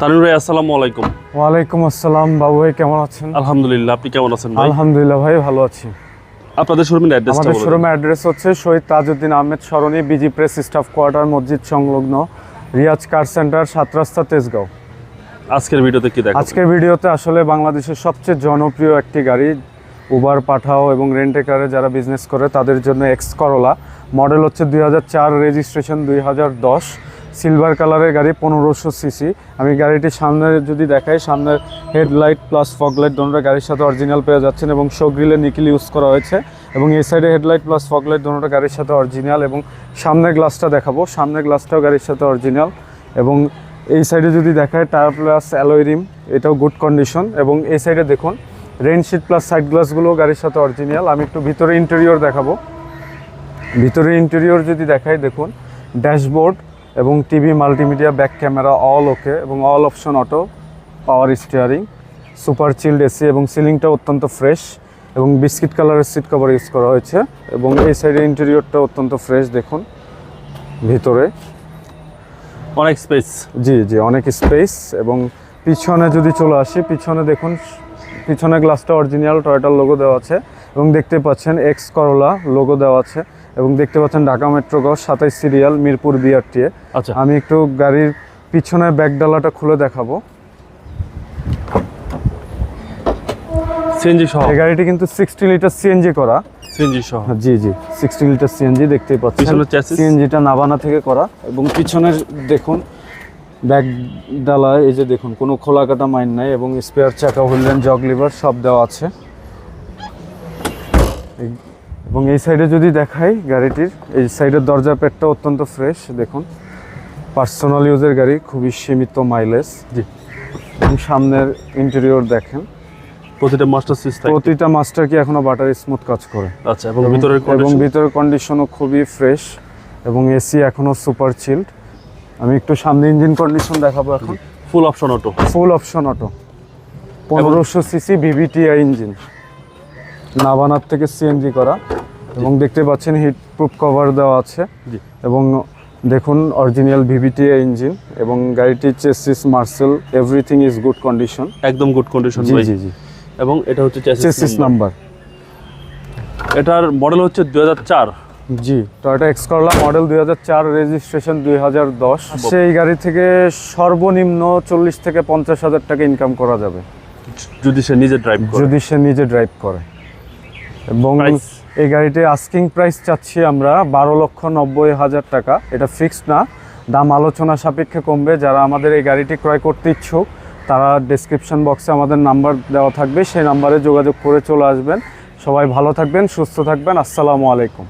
তানির ভাই আসসালামু আলাইকুম। ওয়ালাইকুম আসসালাম বাবু ভাই কেমন আছেন? আলহামদুলিল্লাহ আপনি কেমন আছেন ভাই? আলহামদুলিল্লাহ ভাই ভালো আছি। আপনাদের শোরুমের অ্যাড্রেসটা আমাদের শোরুমের অ্যাড্রেস হচ্ছে Shahid Tajuddin Ahmed Sarani BG press staff quarter মসজিদ সংলগ্ন রিয়াজ কার সেন্টার সাত রাস্তা তেজগাঁও। আজকের ভিডিওতে কি দেখো আজকের ভিডিওতে আসলে বাংলাদেশের সবচেয়ে জনপ্রিয় একটি গাড়ি উবার পাঠাও এবং রেন্টে কারে যারা বিজনেস করে তাদের জন্য এক্স করলা মডেল হচ্ছে দুই হাজার চার রেজিস্ট্রেশন দুই হাজার দশ। সিলভার কালারের গাড়ি পনেরোশো সিসি। আমি গাড়িটির সামনে যদি দেখাই, সামনের হেডলাইট প্লাস ফগলাইট দোনোটা গাড়ির সাথে অরিজিনাল পেয়ে যাচ্ছেন এবং শো গ্রিলে নিকিল ইউজ করা হয়েছে এবং এই সাইডে হেডলাইট প্লাস ফগলাইট দোনোটা গাড়ির সাথে অরিজিনাল এবং সামনের গ্লাসটা দেখাবো। সামনের গ্লাসটাও গাড়ির সাথে অরিজিনাল এবং এই সাইডে যদি দেখায় টায়ার প্লাস অ্যালয় রিম এটাও গুড কন্ডিশন এবং এই সাইডে দেখুন রেইন শিট প্লাস সাইড গ্লাসগুলো গাড়ির সাথে অরিজিনাল। আমি একটু ভিতরে ইন্টেরিয়র দেখাবো। ভিতরে ইন্টেরিয়র যদি দেখাই, দেখুন ড্যাশবোর্ড এবং TV multimedia back camera all okay এবং all option auto power steering super chilled AC এবং সিলিংটা অত্যন্ত ফ্রেশ এবং বিস্কিট কালারের সিট কভার ইউজ করা হয়েছে এবং এই সাইডে ইন্টেরিয়রটা অত্যন্ত ফ্রেশ দেখুন ভিতরে। অনেক স্পেস জি জি অনেক স্পেস এবং পিছনে যদি চলে আসি পিছনে দেখুন পিছনে গ্লাসটা অরিজিনাল টয়টার লোগো দেওয়া আছে এবং দেখতে পাচ্ছেন এক্স করলা লোগো দেওয়া আছে। এবং দেখতে পাচ্ছেন ঢাকা মেট্রো গস সাতাইশ সিরিয়াল মিরপুর বিআরটিএ। আচ্ছা। আমি একটু গাড়ির পিছনের ব্যাক ডালাটা খুলে দেখাবো। সিএনজি সহ। এই গাড়িটি কিন্তু সিক্সটি লিটার সিএনজি করা। সিএনজি সহ। জি জি সিক্সটি লিটার সিএনজি দেখতেই পাচ্ছেন। সিএনজিটা নাবানা থেকে করা এবং পিছনের দেখুন ব্যাক ডালা এই যে দেখুন কোনো খোলা কাটা মাইন নাই এবং স্পেয়ার চাকা হুইলেন জগ লিভার সব দেওয়া আছে। এবং এই সাইডে যদি দেখাই গাড়িটির এই সাইডের দরজার পেটটা অত্যন্ত ফ্রেশ দেখুন। পার্সোনাল ইউজের গাড়ি খুবই সীমিত মাইলেজ জি। এবং সামনের ইন্টেরিয়র দেখেন। প্রতিটা মাস্টার থাকে প্রতিটা মাস্টার কি এখনও বাটার স্মুথ কাজ করে? আচ্ছা এবং ভিতরের এবং ভিতরের কন্ডিশনও খুবই ফ্রেশ এবং এসি এখনও সুপার চিল্ড আমি একটু সামনে ইঞ্জিন কন্ডিশন দেখাবো এখন। Full option auto full option auto পনেরোশো সিসি বিবিটিআই ইঞ্জিন নাভানার থেকে সিএনজি করা। এবং দেখতে পাচ্ছেন হিট প্রুফ কভার দেওয়া আছে। এবং দেখুন অরিজিনাল ভিভিটিআই ইঞ্জিন এবং গাড়িটির চেসিস মার্সেল এভরিথিং ইজ গুড কন্ডিশন একদম গুড কন্ডিশন জি জি জি। এবং এটা হচ্ছে চেসিস নাম্বার এটার মডেল হচ্ছে দুই হাজার চার। জি টয়োটা এক্স করলা মডেল দুই হাজার চার রেজিস্ট্রেশন দুই হাজার দশ। সেই গাড়ি থেকে সর্বনিম্ন চল্লিশ থেকে পঞ্চাশ হাজার টাকা ইনকাম করা যাবে। যদি সে নিজে ড্রাইভ করে। যদি সে নিজে ড্রাইভ করে। এবং? এই গাড়িটির আস্কিং প্রাইস চাচ্ছি আমরা বারো লক্ষ নব্বই হাজার টাকা। এটা ফিক্সড না। দাম আলোচনা সাপেক্ষে কমবে। যারা আমাদের এই গাড়িটি ক্রয় করতে ইচ্ছুক, তারা ডেসক্রিপশন বক্সে আমাদের নাম্বার দেওয়া থাকবে। সেই নাম্বারে যোগাযোগ করে চলে আসবেন। সবাই ভালো থাকবেন, সুস্থ থাকবেন। আসসালামু আলাইকুম।